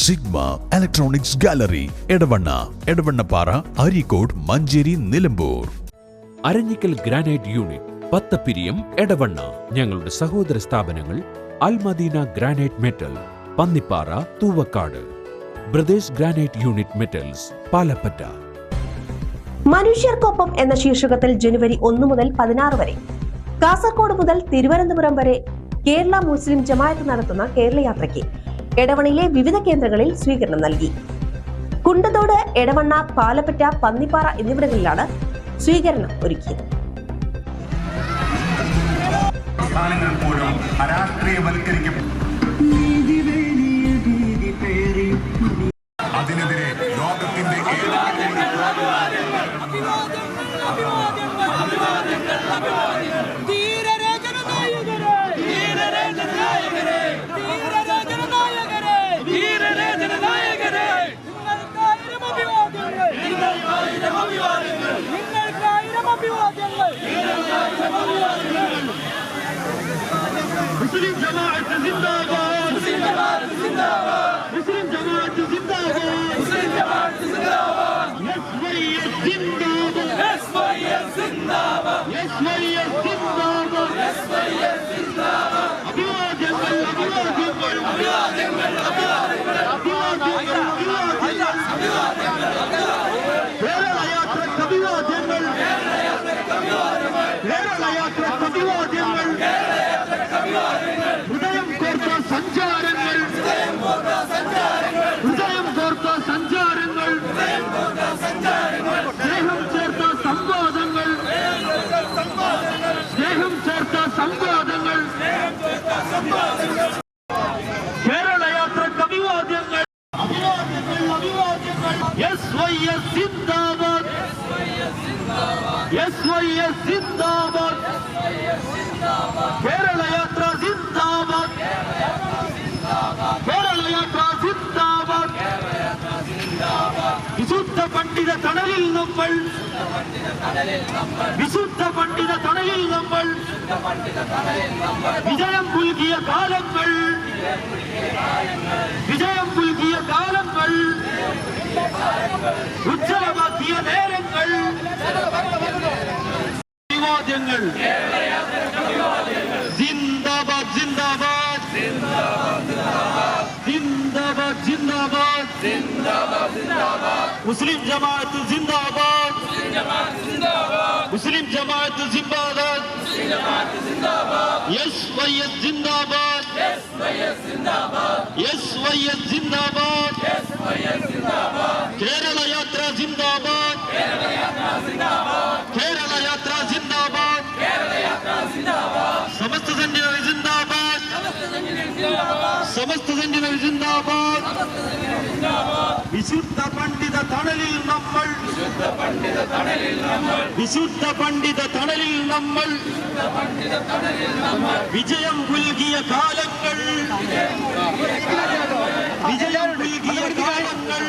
Sigma electronics gallery Edavanna Edavannappara Areekode Manjeri Nilambur. Aranjikkal granite unit Pathappiriyam Edavanna. ഞങ്ങളുടെ സഹോദര സ്ഥാപനങ്ങൾ Almadeena granite metal Pannippara Thuvakkad. Brothers granite unit metals Palappatta. മനുഷ്യർക്കൊപ്പം എന്ന ശീർഷകത്തിൽ ജനുവരി ഒന്ന് മുതൽ പതിനാറ് വരെ. കാസർഗോഡ് മുതൽ തിരുവനന്തപുരം വരെ കേരള മുസ്ലിം ജമായത്ത് നടത്തുന്ന കേരള യാത്രയ്ക്ക്. എടവണയിലെ വിവിധ കേന്ദ്രങ്ങളിൽ സ്വീകരണം നൽകി. കുണ്ടതോട് എടവണ്ണ പാലപ്പറ്റ പന്നിപ്പാറ എന്നിവിടങ്ങളിലാണ് സ്വീകരണം ഒരുക്കിയത്. പോലും അതിനെതിരെ ലോകത്തിന്റെ ഏതാണ്ട് നിങ്ങൾക്കായിരം അഭിവാദ്യങ്ങൾ മുസ്ലിം ജമാഅത്ത് സിന്ദാബാദ് മുസ്ലിം ജമാഅത്ത് സിന്ദാബാദ് മുസ്ലിം ജമാഅത്ത് സിന്ദാബാദ് മുസ്ലിം ജമാഅത്ത് സിന്ദാബാദ് എസ്വൈഎസ് സിന്ദാബാദ് എസ്വൈഎസ് സിന്ദാബാദ് എസ്വൈഎസ് സിന്ദാബാദ് അഭിവാദ്യങ്ങൾ അഭിവാദ്യങ്ങൾ അഭിവാദ്യങ്ങൾ അഭിവാദ്യങ്ങൾ അഭിവാദ്യങ്ങൾ കേരള യാത്രയ്ക്ക് അഭിവാദ്യങ്ങൾ കേരള യാത്രയ്ക്ക് അഭിവാദ്യങ്ങൾ ഹൃദയം കോർത്ത സഞ്ചാരങ്ങൾ ഹൃദയം കോർത്ത സഞ്ചാരങ്ങൾ. സ്നേഹം ചേർത്ത സംവാദങ്ങൾ. സ്നേഹം ചേർത്ത സംവാദങ്ങൾ. കേരള യാത്രയ്ക്ക് അഭിവാദ്യങ്ങൾ അഭിവാദ്യങ്ങൾ അഭിവാദ്യങ്ങൾ എസ് വൈ എസ് സിന്ദാബാദ്. എസ് വൈ എസ് സിന്ദാബാദ്. കേരള യാത്ര സിന്ദാബാദ്. കേരള യാത്ര സിന്ദാബാദ് വിശുദ്ധ പണ്ഡിത തണലിൽ നമ്മൾ വിശുദ്ധ പണ്ഡിത തണലിൽ നമ്മൾ വിജയം പുൽകിയ കാലങ്ങൾ വിജയം പുൽകിയ കാലങ്ങൾ ഉജ്ജ്വലമാക്കിയ നേരങ്ങൾ അഭിവാദ്യങ്ങൾ മുസ്ലിം ജമാഅത്ത് ജിന്ദാബാദ് മുസ്ലിം ജമാഅത്ത് ജിന്ദാബാദ് എസ് വൈ എസ് ജിന്ദാബാദ് എസ് വൈ എസ് ജിന്ദാബാദ് കേരള യാത്ര ജിന്ദാബാദ് കേരള യാത്ര ജിന്ദാബാദ് സമസ്ത സെന്റിനറി ജിന്ദാബാദ് സമസ്ത സെന്റിനറി ജിന്ദാബാദ് വിശുദ്ധ പണ്ഡിത തണലിൽ നമ്മൾ. വിശുദ്ധ പണ്ഡിത തണലിൽ നമ്മൾ. വിജയം പുൽകിയ കാലങ്ങൾ. വിജയം പുൽകിയ കാലങ്ങൾ.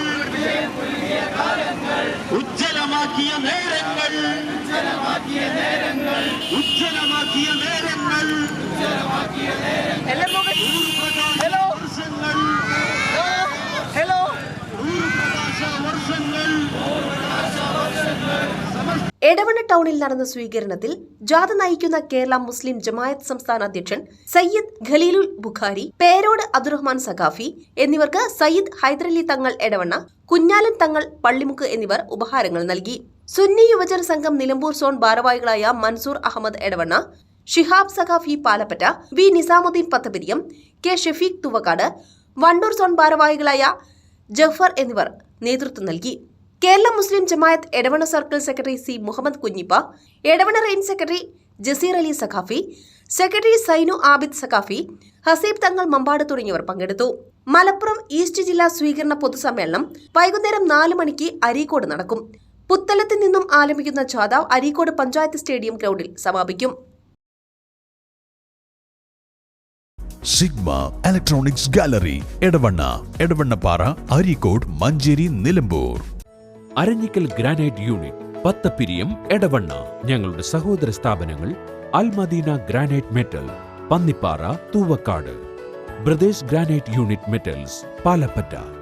ഉജ്ജ്വലമാക്കിയ നേരങ്ങൾ. ഉജ്ജ്വലമാക്കിയ നേരങ്ങൾ. ഉജ്ജ്വലമാക്കിയ വർഷങ്ങൾ എടവണ്ണ ടൗണിൽ നടന്ന സ്വീകരണത്തിൽ ജാഥ നയിക്കുന്ന കേരള മുസ്ലിം ജമായത്ത് സംസ്ഥാന അധ്യക്ഷൻ സയ്യിദ് ഖലീലുൽ ബുഖാരി പേരോട് അബ്ദുറഹ്മാൻ സഖാഫി എന്നിവർക്ക് സയ്യിദ് ഹൈദരലി തങ്ങൾ എടവണ്ണ കുഞ്ഞാലൻ തങ്ങൾ പള്ളിമുക്ക് എന്നിവർ ഉപഹാരങ്ങൾ നൽകി. സുന്നി യുവജന സംഘം നിലമ്പൂർ സോൺ ഭാരവാഹികളായ Mansoor Ahammed Edavanna Shihab Saqafi Palappatta V Nizamudheen Pathapiriyam K Shefeeq Thuvakkad Wandoor zone ഭാരവാഹികളായ ജഫർ എന്നിവർ നേതൃത്വം നൽകി. Kerala Muslim Jamaath Edavanna circle secretary C Muhammed Kunhippa Edavanna range secretary Jaseer Ali Saqafi secretary Sainu Abid Saqafi Haseeb Thangal Mampad തുടങ്ങിയവർ പങ്കെടുത്തു. Malappuram east ജില്ലാ സ്വീകരണ പൊതുസമ്മേളനം വൈകുന്നേരം നാല് മണിക്ക് അരീക്കോട് നടക്കും. പുത്തലത്തിൽ നിന്നും ആരംഭിക്കുന്ന ജാഥ അരീക്കോട് പഞ്ചായത്ത് സ്റ്റേഡിയം ഗ്രൗണ്ടിൽ സമാപിക്കും. Sigma electronics gallery Edavanna Edavannappara Areekode Manjeri Nilambur. Aranjikkal granite unit Pathappiriyam Edavanna. ഞങ്ങളുടെ സഹോദര സ്ഥാപനങ്ങൾ Almadeena granite metal Pannippara Thuvakkad. Brothers granite unit metals Palappatta.